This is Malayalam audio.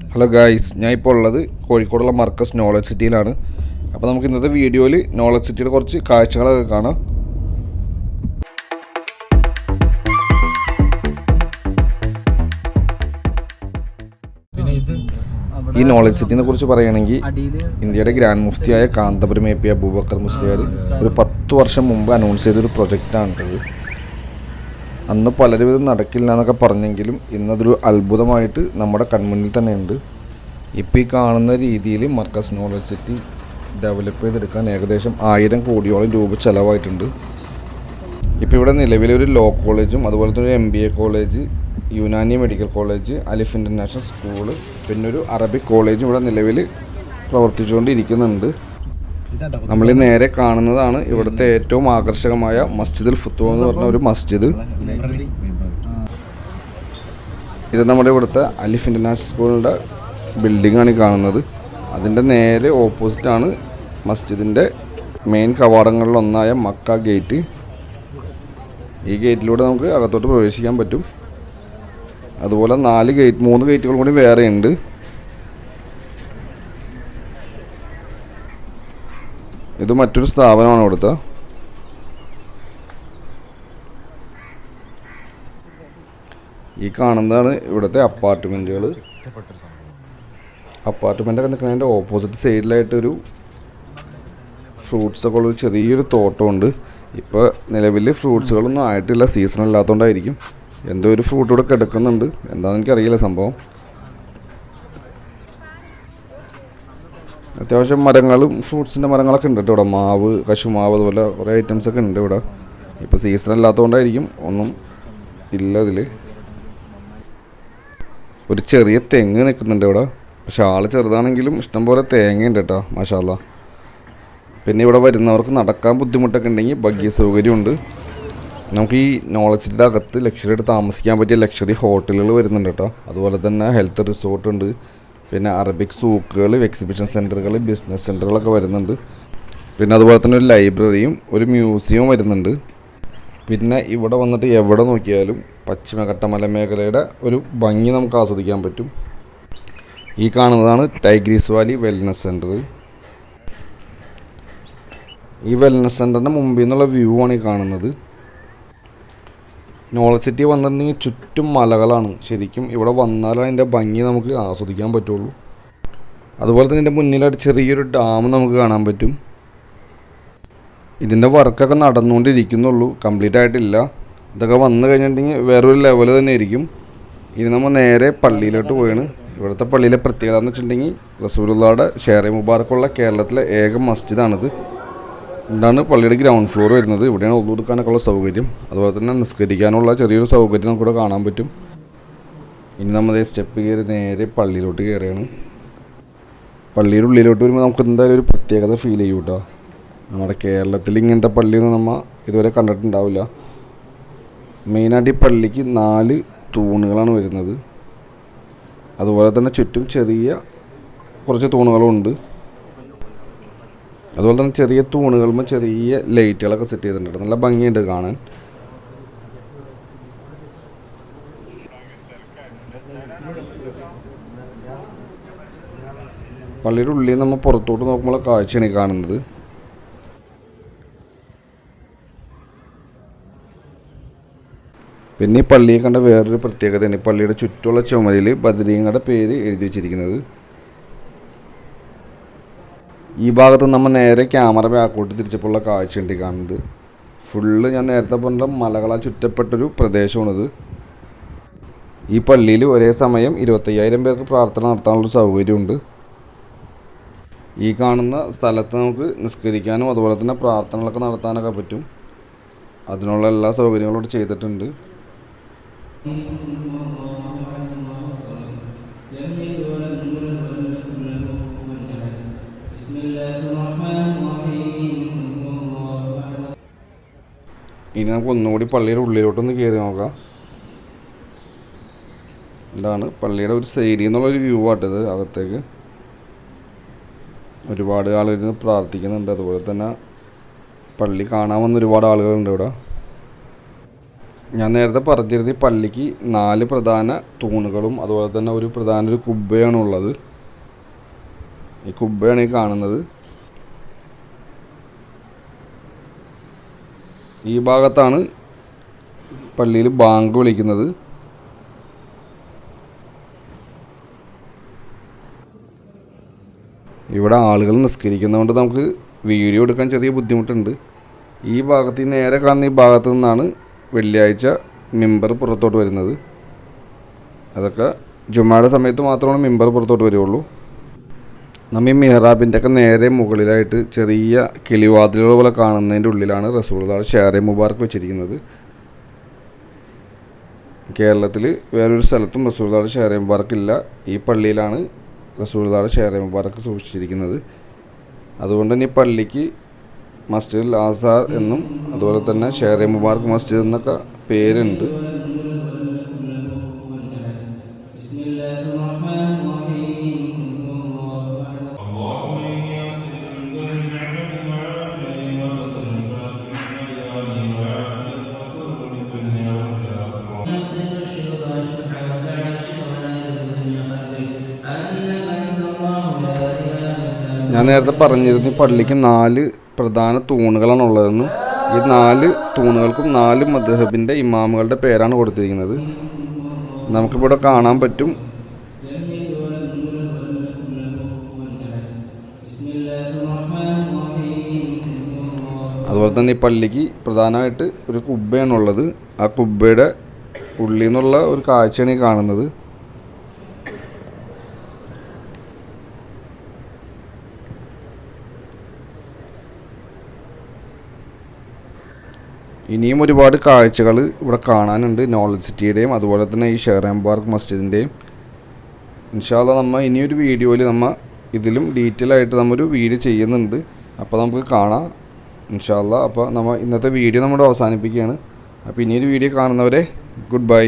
ഹലോ ഗായ്സ് ഞാൻ ഇപ്പോൾ ഉള്ളത് കോഴിക്കോടുള്ള മർക്കസ് നോളജ് സിറ്റിയിലാണ് അപ്പോൾ നമുക്ക് ഇന്നത്തെ വീഡിയോയിൽ നോളജ് സിറ്റിയുടെ കുറച്ച് കാഴ്ചകളൊക്കെ കാണാം. ഈ നോളജ് സിറ്റിനെ കുറിച്ച് പറയുകയാണെങ്കിൽ ഇന്ത്യയുടെ ഗ്രാൻഡ് മുഫ്തിയായ കാന്തപുരം എ പി അബൂബക്കർ മുസ്ലിയാർ ഒരു പത്ത് വർഷം മുമ്പ് അനൗൺസ് ചെയ്തൊരു പ്രൊജക്റ്റാണിട്ടത് അന്ന് പലരും ഇത് നടക്കില്ല എന്നൊക്കെ പറഞ്ഞെങ്കിലും ഇന്നതൊരു അത്ഭുതമായിട്ട് നമ്മുടെ കൺമുന്നിൽ തന്നെയുണ്ട്. ഇപ്പോൾ ഈ കാണുന്ന രീതിയിൽ മർക്കസ് നോളജ് സിറ്റി ഡെവലപ്പ് ചെയ്തെടുക്കാൻ ഏകദേശം ആയിരം കോടിയോളം രൂപ ചിലവായിട്ടുണ്ട്. ഇപ്പോൾ ഇവിടെ നിലവിലൊരു ലോ കോളേജും അതുപോലെ തന്നെ ഒരു M B A college Unani medical college Alif international school പിന്നെ ഒരു അറബിക് കോളേജും ഇവിടെ നിലവിൽ പ്രവർത്തിച്ചുകൊണ്ടിരിക്കുന്നുണ്ട്. നമ്മൾ നേരെ കാണുന്നതാണ് ഇവിടുത്തെ ഏറ്റവും ആകർഷകമായ മസ്ജിദുൽ ഫുത്വ എന്ന് പറഞ്ഞ ഒരു മസ്ജിദ്. ഇത് നമ്മുടെ ഇവിടുത്തെ അലിഫ് ഇന്റർനാഷണൽ സ്കൂളിന്റെ ബിൽഡിംഗാണ് ഈ കാണുന്നത്. അതിന്റെ നേരെ ഓപ്പോസിറ്റാണ് മസ്ജിദിന്റെ മെയിൻ കവാടങ്ങളിലൊന്നായ മക്ക ഗേറ്റ് ഈ ഗേറ്റിലൂടെ നമുക്ക് അകത്തോട്ട് പ്രവേശിക്കാൻ പറ്റും. അതുപോലെ നാല് ഗേറ്റ് മൂന്ന് ഗേറ്റുകൾ കൂടി വേറെ ഉണ്ട്. ഇത് മറ്റൊരു സ്ഥാപനമാണ് കൊടുത്ത ഈ കാണുന്നതാണ് ഇവിടുത്തെ അപ്പാർട്ട്മെന്റുകൾ അപ്പാർട്ട്മെന്റ് ഒക്കെ നിൽക്കുന്നതിന്റെ ഓപ്പോസിറ്റ് സൈഡിലായിട്ടൊരു ഫ്രൂട്ട്സ് ഒക്കെ ഉള്ള ഒരു ചെറിയൊരു തോട്ടമുണ്ട്. ഇപ്പോൾ നിലവിൽ ഫ്രൂട്ട്സുകളൊന്നും ആയിട്ടില്ല. സീസൺ അല്ലാത്തതുകൊണ്ടായിരിക്കും എന്തോ ഒരു ഫ്രൂട്ട് ഇവിടെ കിടക്കുന്നുണ്ട്. എന്താണെന്ന് എനിക്കറിയില്ല സംഭവം. അത്യാവശ്യം മരങ്ങളും ഫ്രൂട്ട്സിന്റെ മരങ്ങളൊക്കെ ഉണ്ട് കേട്ടോ ഇവിടെ. മാവ് കശുമാവ് അതുപോലെ കുറേ ഐറ്റംസ് ഒക്കെ ഉണ്ട് ഇവിടെ. ഇപ്പോൾ സീസൺ അല്ലാത്തതുകൊണ്ടായിരിക്കും ഒന്നും ഇല്ല ഇതിൽ ഒരു ചെറിയ തെങ്ങ് നിൽക്കുന്നുണ്ട് ഇവിടെ. പക്ഷെ ആൾ ചെറുതാണെങ്കിലും ഇഷ്ടംപോലെ തേങ്ങയുണ്ട് കേട്ടോ മാഷാല്ല പിന്നെ ഇവിടെ വരുന്നവർക്ക് നടക്കാൻ ബുദ്ധിമുട്ടൊക്കെ ഉണ്ടെങ്കിൽ ബഗ്ഗി സൗകര്യമുണ്ട് നമുക്ക് ഈ നോളജിന്റെ അകത്ത് ലക്ഷറി എടുത്ത് താമസിക്കാൻ പറ്റിയ ലക്ഷറി ഹോട്ടലുകൾ വരുന്നുണ്ട് കേട്ടോ. അതുപോലെ തന്നെ ഹെൽത്ത് റിസോർട്ട് ഉണ്ട്. പിന്നെ അറബിക് സൂക്കുകൾ എക്സിബിഷൻ സെന്ററുകൾ ബിസിനസ് സെന്ററുകളൊക്കെ വരുന്നുണ്ട്. പിന്നെ അതുപോലെ തന്നെ ഒരു ലൈബ്രറിയും ഒരു മ്യൂസിയവും വരുന്നുണ്ട്. പിന്നെ ഇവിടെ വന്നിട്ട് എവിടെ നോക്കിയാലും പശ്ചിമഘട്ട മലമേഖലയുടെ ഒരു ഭംഗി നമുക്ക് ആസ്വദിക്കാൻ പറ്റും. ഈ കാണുന്നതാണ് ടൈഗ്രീസ് വാലി വെൽനസ് സെന്റർ ഈ വെൽനസ് സെന്ററിന്റെ മുമ്പിൽ നിന്നുള്ള വ്യൂ ആണ് ഈ കാണുന്നത്. നോളജ് സിറ്റി വന്നിട്ടുണ്ടെങ്കിൽ ചുറ്റും മലകളാണ്. ശരിക്കും ഇവിടെ വന്നാലാണ് അതിന്റെ ഭംഗി നമുക്ക് ആസ്വദിക്കാൻ പറ്റുള്ളൂ. അതുപോലെ തന്നെ ഇതിന്റെ മുന്നിലായിട്ട് ചെറിയൊരു ഡാം നമുക്ക് കാണാൻ പറ്റും. ഇതിന്റെ വർക്കൊക്കെ നടന്നുകൊണ്ടിരിക്കുന്നുള്ളൂ. കംപ്ലീറ്റ് ആയിട്ടില്ല. ഇതൊക്കെ വന്നു കഴിഞ്ഞിട്ടുണ്ടെങ്കിൽ വേറൊരു ലെവൽ തന്നെ ആയിരിക്കും. ഇനി നമ്മൾ നേരെ പള്ളിയിലോട്ട് പോയാണ് ഇവിടുത്തെ പള്ളിയിലെ പ്രത്യേകത എന്ന് വെച്ചിട്ടുണ്ടെങ്കിൽ റസൂലുള്ളാടെ ഷേറെ മുബാറക്കുള്ള കേരളത്തിലെ ഏക മസ്ജിദാണിത്. ഇതാണ് പള്ളിയുടെ ഗ്രൗണ്ട് ഫ്ലോർ വരുന്നത്. ഇവിടെയാണ് ഒന്നു കൊടുക്കാനൊക്കെയുള്ള സൗകര്യം. അതുപോലെ തന്നെ നിസ്കരിക്കാനുള്ള ചെറിയൊരു സൗകര്യം നമുക്കിവിടെ കാണാൻ പറ്റും. ഇനി നമ്മൾ സ്റ്റെപ്പ് കയറി നേരെ പള്ളിയിലോട്ട് കയറുകയാണ്. പള്ളിയുടെ ഉള്ളിലോട്ട് വരുമ്പോൾ നമുക്ക് എന്തായാലും ഒരു പ്രത്യേകത ഫീൽ ചെയ്യും കേട്ടോ നമ്മുടെ കേരളത്തിൽ ഇങ്ങനത്തെ പള്ളിയൊന്നും നമ്മൾ ഇതുവരെ കണ്ടിട്ടുണ്ടാവില്ല. മെയിനായിട്ട് ഈ പള്ളിക്ക് നാല് തൂണുകളാണ് വരുന്നത്. അതുപോലെ തന്നെ ചുറ്റും ചെറിയ കുറച്ച് തൂണുകളും ഉണ്ട് അതുപോലെ തന്നെ ചെറിയ തൂണുകളുമ്പോൾ ചെറിയ ലൈറ്റുകളൊക്കെ സെറ്റ് ചെയ്തിട്ടുണ്ട്. നല്ല ഭംഗിയുണ്ട് കാണാൻ. പള്ളിയുടെ ഉള്ളിൽ നമ്മൾ പുറത്തോട്ട് നോക്കുമ്പോൾ കാഴ്ചയാണ് കാണുന്നത്. പിന്നെ ഈ പള്ളിയെ കണ്ട വേറൊരു പ്രത്യേകതയാണ് പള്ളിയുടെ ചുറ്റുള്ള ചുമരിൽ ബദരീങ്ങളുടെ പേര് എഴുതി വെച്ചിരിക്കുന്നത്. ഈ ഭാഗത്ത് നമ്മൾ നേരെ ക്യാമറ ബാക്കോട്ട് തിരിച്ചപ്പോഴുള്ള കാഴ്ചയുണ്ട് കാണുന്നത്. ഫുള്ള് ഞാൻ നേരത്തെ പറഞ്ഞ മലകളാൽ ചുറ്റപ്പെട്ടൊരു പ്രദേശമാണിത്. ഈ പള്ളിയിൽ ഒരേ സമയം ഇരുപത്തയ്യായിരം പേർക്ക് പ്രാർത്ഥന നടത്താനുള്ള സൗകര്യമുണ്ട്. ഈ കാണുന്ന സ്ഥലത്ത് നമുക്ക് നിസ്കരിക്കാനും അതുപോലെ തന്നെ പ്രാർത്ഥനകളൊക്കെ നടത്താനൊക്കെ പറ്റും. അതിനുള്ള എല്ലാ സൗകര്യങ്ങളും ഇവിടെ ചെയ്തിട്ടുണ്ട്. ഇനി നമുക്ക് ഒന്നുകൂടി പള്ളിയുടെ ഉള്ളിലോട്ടൊന്ന് കയറി നോക്കാം. ഇതാണ് പള്ളിയുടെ ഒരു സൈഡിൽ നിന്നുള്ളൊരു വ്യൂ ആട്ടത് അകത്തേക്ക്. ഒരുപാട് ആളുകൾ പ്രാർത്ഥിക്കുന്നുണ്ട്. അതുപോലെ തന്നെ പള്ളി കാണാൻ വന്ന ഒരുപാട് ആളുകളുണ്ട് ഇവിടെ. ഞാൻ നേരത്തെ പറഞ്ഞിരുന്ന ഈ പള്ളിക്ക് നാല് പ്രധാന തൂണുകളും അതുപോലെ തന്നെ ഒരു പ്രധാന ഒരു കുബ്ബയാണുള്ളത് ഈ കുബ്ബയാണ് ഈ കാണുന്നത്. ഈ ഭാഗത്താണ് പള്ളിയിൽ ബാങ്ക് വിളിക്കുന്നത്. ഇവിടെ ആളുകൾ നിസ്കരിക്കുന്നതുകൊണ്ട് നമുക്ക് വീഡിയോ എടുക്കാൻ ചെറിയ ബുദ്ധിമുട്ടുണ്ട്. ഈ ഭാഗത്ത് നേരെ കാണുന്ന ഈ ഭാഗത്തു നിന്നാണ് വെള്ളിയാഴ്ച മെമ്പർ പുറത്തോട്ട് വരുന്നത്. അതൊക്കെ ജുമാടെ സമയത്ത് മാത്രമാണ് മെമ്പർ പുറത്തോട്ട് വരികയുള്ളൂ നമ്മ ഈ മെഹ്റാബിന്റെ ഒക്കെ നേരെ മുകളിലായിട്ട് ചെറിയ കിളിവാതിലുകൾ പോലെ കാണുന്നതിന്റെ ഉള്ളിലാണ് റസൂൾദാൾ ഷേറെ മുബാർക്ക് വെച്ചിരിക്കുന്നത്. കേരളത്തിൽ വേറൊരു സ്ഥലത്തും റസൂൾദാൾ ഷേറെ മുബാർക്ക് ഇല്ല. ഈ പള്ളിയിലാണ് റസൂൾദാൾ ഷേറെ മുബാർക്ക് സൂക്ഷിച്ചിരിക്കുന്നത്. അതുകൊണ്ട് തന്നെ ഈ പള്ളിക്ക് മസ്ജിദ് ആസാർ എന്നും അതുപോലെ തന്നെ ഷേറെ മുബാർക്ക് മസ്ജിദ് എന്നൊക്കെ പേരുണ്ട്. ഞാൻ നേരത്തെ പറഞ്ഞിരുന്നു പള്ളിക്ക് നാല് പ്രധാന തൂണുകളാണ് ഉള്ളതെന്ന് ഈ നാല് തൂണുകൾക്കും നാല് മദ്ഹബിന്റെ ഇമാമുകളുടെ പേരാണ് കൊടുത്തിരിക്കുന്നത്. നമുക്കിവിടെ കാണാൻ പറ്റും. അതുപോലെ തന്നെ ഈ പള്ളിക്ക് പ്രധാനമായിട്ട് ഒരു കുബ്ബയാണുള്ളത്. ആ കുബ്ബയുടെ ഉള്ളിൽ നിന്നുള്ള ഒരു കാഴ്ചയാണ് ഈ കാണുന്നത്. ഇനിയും ഒരുപാട് കാഴ്ചകൾ ഇവിടെ കാണാനുണ്ട്. നോളജ് സിറ്റിയുടെയും അതുപോലെ തന്നെ ഈ ഷെഹറാം പാർക്ക് മസ്ജിദിന്റെയും ഇൻഷാല്ല നമ്മൾ ഇനിയൊരു വീഡിയോയിൽ നമ്മൾ ഇതിലും ഡീറ്റെയിൽ ആയിട്ട് നമ്മൊരു വീഡിയോ ചെയ്യുന്നുണ്ട്. അപ്പോൾ നമുക്ക് കാണാം. ഇൻഷാല്ല അപ്പോൾ നമ്മൾ ഇന്നത്തെ വീഡിയോ നമ്മുടെ അവസാനിപ്പിക്കുകയാണ്. അപ്പോൾ ഇനിയൊരു വീഡിയോ കാണുന്നവരെ ഗുഡ് ബൈ